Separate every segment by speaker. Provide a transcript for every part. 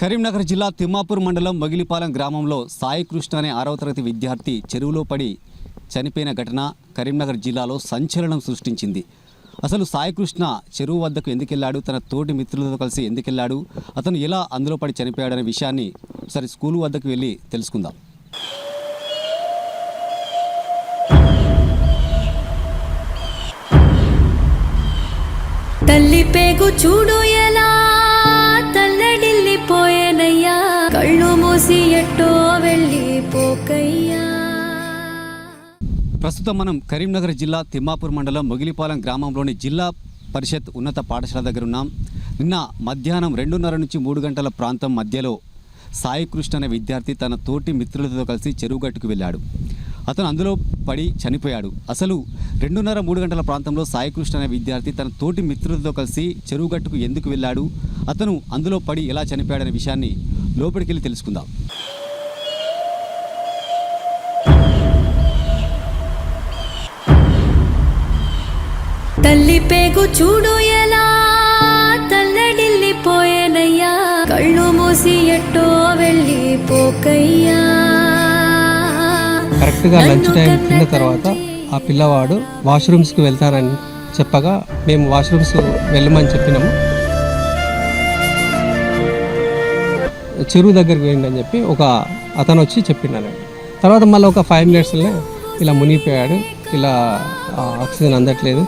Speaker 1: కరీంనగర్ జిల్లా తిమ్మాపూర్ మండలం మొగిలిపాలెం గ్రామంలో సాయి కృష్ణ అనే ఆరవ తరగతి విద్యార్థి చెరువులో పడి చనిపోయిన ఘటన కరీంనగర్ జిల్లాలో సంచలనం సృష్టించింది. అసలు సాయి కృష్ణ చెరువు వద్దకు ఎందుకెళ్ళాడు తన తోటి మిత్రులతో కలిసి ఎందుకెళ్ళాడు అతను ఎలా అందులో పడి చనిపోయాడనే విషయాన్ని ఒకసారి స్కూల్ వద్దకు వెళ్ళి తెలుసుకుందాం.
Speaker 2: తల్లి పేగు చూడు ఎలా
Speaker 1: ప్రస్తుతం మనం కరీంనగర్ జిల్లా తిమ్మాపూర్ మండలం మొగిలిపాలెం గ్రామంలోని జిల్లా పరిషత్ ఉన్నత పాఠశాల దగ్గర ఉన్నాం. నిన్న మధ్యాహ్నం రెండున్నర నుంచి మూడు గంటల ప్రాంతం మధ్యలో సాయికృష్ణ అనే విద్యార్థి తన తోటి మిత్రులతో కలిసి చెరువుగట్టుకు వెళ్ళాడు. అతను అందులో పడి చనిపోయాడు. అసలు రెండున్నర మూడు గంటల ప్రాంతంలో సాయికృష్ణ అనే విద్యార్థి తన తోటి మిత్రులతో కలిసి చెరువుగట్టుకు ఎందుకు వెళ్ళాడు? అతను అందులో పడి ఎలా చనిపోయాడనే విషయాన్ని లోపలికి వెళ్ళి తెలుసుకుందాం.
Speaker 2: తల్లి పేగు చూడు ఎలా? తల్లడిల్లిపోయేనయ్యా కళ్ళు మూసి ఎట్టో వెళ్ళిపోకయ్యా
Speaker 3: కరెక్ట్గా లంచ్ టైం తిన్న తర్వాత ఆ పిల్లవాడు వాష్రూమ్స్కి వెళ్తానని చెప్పగా మేము వాష్రూమ్స్ వెళ్ళమని చెప్పినాము. చెరువు దగ్గరికి వేయండి అని చెప్పి ఒక అతను వచ్చి చెప్పిండాను తర్వాత మళ్ళీ ఒక ఫైవ్ మినిట్స్లోనే ఇలా మునిగిపోయాడు. ఇలా ఆక్సిజన్ అందట్లేదు.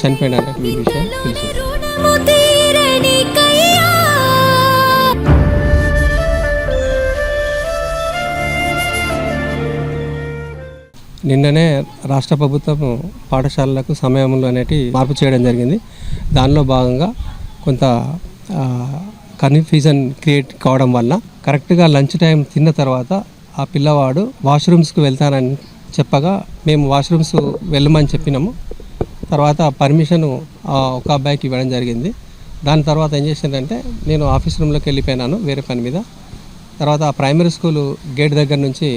Speaker 3: చనిపోయాడు అన్నట్టు ఈ విషయం
Speaker 2: తెలుసు.
Speaker 3: నిన్ననే రాష్ట్ర ప్రభుత్వం పాఠశాలలకు సమయంలో అనేటి మార్పు చేయడం జరిగింది. దానిలో భాగంగా కొంత కన్ఫ్యూజన్ క్రియేట్ కావడం వల్ల కరెక్ట్గా లంచ్ టైం తిన్న తర్వాత ఆ పిల్లవాడు వాష్రూమ్స్కి వెళ్తానని చెప్పగా మేము వాష్రూమ్స్ వెళ్ళమని చెప్పినాము. తర్వాత పర్మిషన్ ఒక అబ్బాయికి ఇవ్వడం జరిగింది. దాని తర్వాత ఏం చేసిందంటే నేను ఆఫీస్ రూమ్లోకి వెళ్ళిపోయినాను వేరే పని మీద. తర్వాత ఆ ప్రైమరీ స్కూల్ గేట్ దగ్గర నుంచి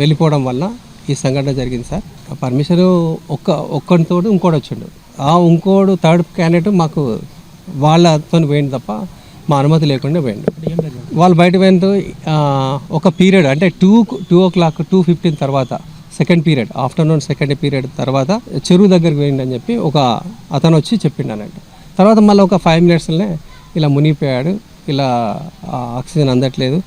Speaker 3: వెళ్ళిపోవడం వల్ల ఈ సంఘటన జరిగింది సార్. ఆ పర్మిషన్ ఒక్క ఒక్కడితో ఇంకోటి వచ్చిండు. ఆ ఇంకోడు థర్డ్ క్యాండిడేట్ మాకు వాళ్ళతో పోయింది తప్ప మా అనుమతి లేకుండా పోయిండు. వాళ్ళు బయట పోయిన ఒక పీరియడ్ అంటే two two o'clock two fifteen తర్వాత second period afternoon second period తర్వాత చెరువు దగ్గరికి పోయిండు అని చెప్పి ఒక అతను వచ్చి చెప్పిండు అన్నట్టు తర్వాత మళ్ళీ ఒక ఫైవ్ మినిట్స్లోనే ఇలా మునిగిపోయాడు. ఇలా ఆక్సిజన్ అందట్లేదు.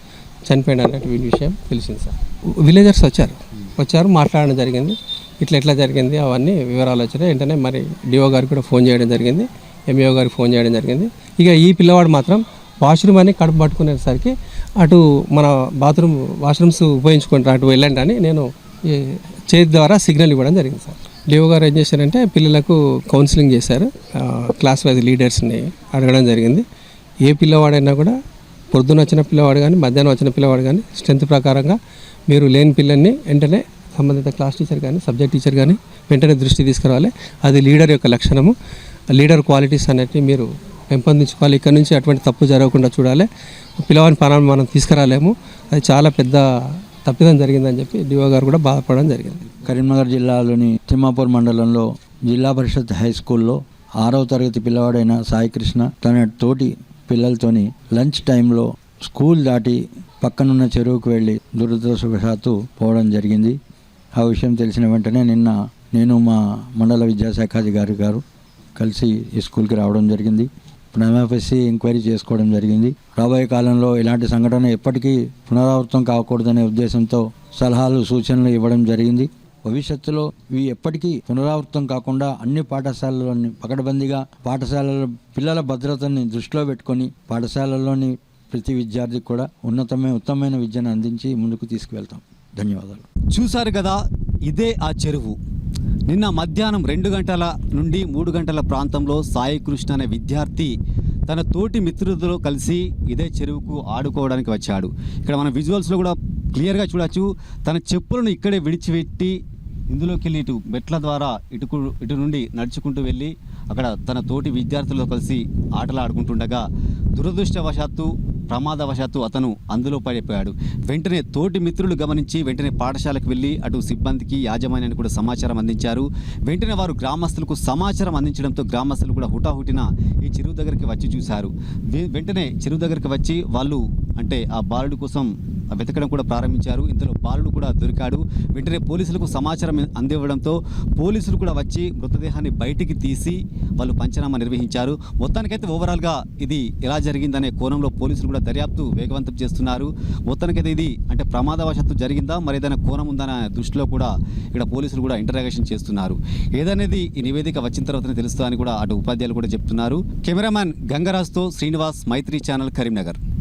Speaker 3: చనిపోయాడు అన్నట్టు ఈ విషయం తెలిసింది సార్. విలేజర్స్ వచ్చారు. వచ్చారు మాట్లాడడం జరిగింది. ఇట్లా ఎట్లా జరిగింది అవన్నీ వివరాలు వచ్చినాయి వెంటనే మరి డిఓ గారికి కూడా ఫోన్ చేయడం జరిగింది. ఎంఈఓ గారికి ఫోన్ చేయడం జరిగింది. ఇక ఈ పిల్లవాడు మాత్రం వాష్రూమ్ అని కడుపు పట్టుకునేసరికి అటు మన బాత్రూమ్ వాష్రూమ్స్ ఉపయోగించుకుంటారు అటు వెళ్ళండి అని నేను చేతి ద్వారా సిగ్నల్ ఇవ్వడం జరిగింది సార్. డిఓ గారు ఏం చేశారంటే పిల్లలకు కౌన్సిలింగ్ చేశారు. క్లాస్ వైజ్ లీడర్స్ని అడగడం జరిగింది. ఏ పిల్లవాడైనా కూడా పొద్దున వచ్చిన పిల్లవాడు కానీ మధ్యాహ్నం వచ్చిన పిల్లవాడు కానీ స్ట్రెంత్ ప్రకారంగా మీరు లేని పిల్లల్ని వెంటనే సంబంధిత క్లాస్ టీచర్ కానీ సబ్జెక్ట్ టీచర్ కానీ వెంటనే దృష్టి తీసుకురావాలి. అది లీడర్ యొక్క లక్షణము. లీడర్ క్వాలిటీస్ అనేటివి మీరు పెంపొందించుకోవాలి. ఇక్కడ నుంచి అటువంటి తప్పు జరగకుండా చూడాలి. పిల్లవాని ప్రాణాన్ని మనం తీసుకురాలేము. అది చాలా పెద్ద తప్పిదం జరిగిందని చెప్పి డిఓ గారు కూడా బాధపడడం జరిగింది.
Speaker 4: కరీంనగర్ జిల్లాలోని తిమ్మాపూర్ మండలంలో జిల్లా పరిషత్ హై స్కూల్లో ఆరవ తరగతి పిల్లవాడైన సాయి కృష్ణ తన తోటి పిల్లలతోని లంచ్ టైంలో స్కూల్ దాటి పక్కనున్న చెరువుకు వెళ్ళి దురదృష్టవశాత్తు పోవడం జరిగింది. ఆ విషయం తెలిసిన వెంటనే నిన్న నేను మా మండల విద్యాశాఖాధికారి గారు కలిసి ఈ స్కూల్కి రావడం జరిగింది. ఎంఎఫ్ఎస్సి ఎంక్వైరీ చేసుకోవడం జరిగింది. రాబోయే కాలంలో ఇలాంటి సంఘటన ఎప్పటికీ పునరావృతం కాకూడదనే ఉద్దేశంతో సలహాలు సూచనలు ఇవ్వడం జరిగింది. భవిష్యత్తులో ఇవి ఎప్పటికీ పునరావృతం కాకుండా అన్ని పాఠశాలలోని పకడ్బందీగా పాఠశాలల పిల్లల భద్రతని దృష్టిలో పెట్టుకొని పాఠశాలల్లోని ప్రతి విద్యార్థికి కూడా ఉన్నతమైన ఉత్తమమైన విద్యను అందించి ముందుకు తీసుకువెళ్తాం. ధన్యవాదాలు.
Speaker 1: చూశారు కదా ఇదే ఆ చెరువు. నిన్న మధ్యాహ్నం రెండు గంటల నుండి మూడు గంటల ప్రాంతంలో సాయి కృష్ణ అనే విద్యార్థి తన తోటి మిత్రులతో కలిసి ఇదే చెరువుకు ఆడుకోవడానికి వచ్చాడు. ఇక్కడ మన విజువల్స్లో కూడా క్లియర్గా చూడొచ్చు. తన చెప్పులను ఇక్కడే విడిచిపెట్టి ఇందులోకి వెళ్ళి ఇటు మెట్ల ద్వారా ఇటుకు ఇటు నుండి నడుచుకుంటూ వెళ్ళి అక్కడ తన తోటి విద్యార్థులతో కలిసి ఆటలు ఆడుకుంటుండగా దురదృష్టవశాత్తు ప్రమాదవశాత్తు అతను అందులో పడిపోయాడు. వెంటనే తోటి మిత్రులు గమనించి వెంటనే పాఠశాలకు వెళ్ళి అటు సిబ్బందికి యాజమాన్యానికి కూడా సమాచారం అందించారు. వెంటనే వారు గ్రామస్తులకు సమాచారం అందించడంతో గ్రామస్తులు కూడా హుటాహుటిన ఈ చెరువు దగ్గరికి వచ్చి చూశారు. వెంటనే చెరువు దగ్గరికి వచ్చి వాళ్ళు అంటే ఆ బాలుడి కోసం వెతకడం కూడా ప్రారంభించారు. ఇంతలో బాలుడు కూడా దొరికాడు. వెంటనే పోలీసులకు సమాచారం అందివ్వడంతో పోలీసులు కూడా వచ్చి మృతదేహాన్ని బయటికి తీసి వాళ్ళు పంచనామా నిర్వహించారు. మొత్తానికైతే ఓవరాల్గా ఇది ఎలా జరిగిందనే కోణంలో పోలీసులు కూడా దర్యాప్తు వేగవంతం చేస్తున్నారు. మొత్తానికైతే ఇది అంటే ప్రమాదవశాత్తు జరిగిందా? మరి ఏదైనా కోణం ఉందనే దృష్టిలో కూడా ఇక్కడ పోలీసులు కూడా ఇంటరాగేషన్ చేస్తున్నారు. ఏదనేది ఈ నివేదిక వచ్చిన తర్వాతనే తెలుస్తుందని కూడా అటు ఉపాధ్యాయులు కూడా చెప్తున్నారు. కెమెరామ్యాన్ గంగరాజ్తో శ్రీనివాస్ మైత్రి ఛానల్ కరీంనగర్.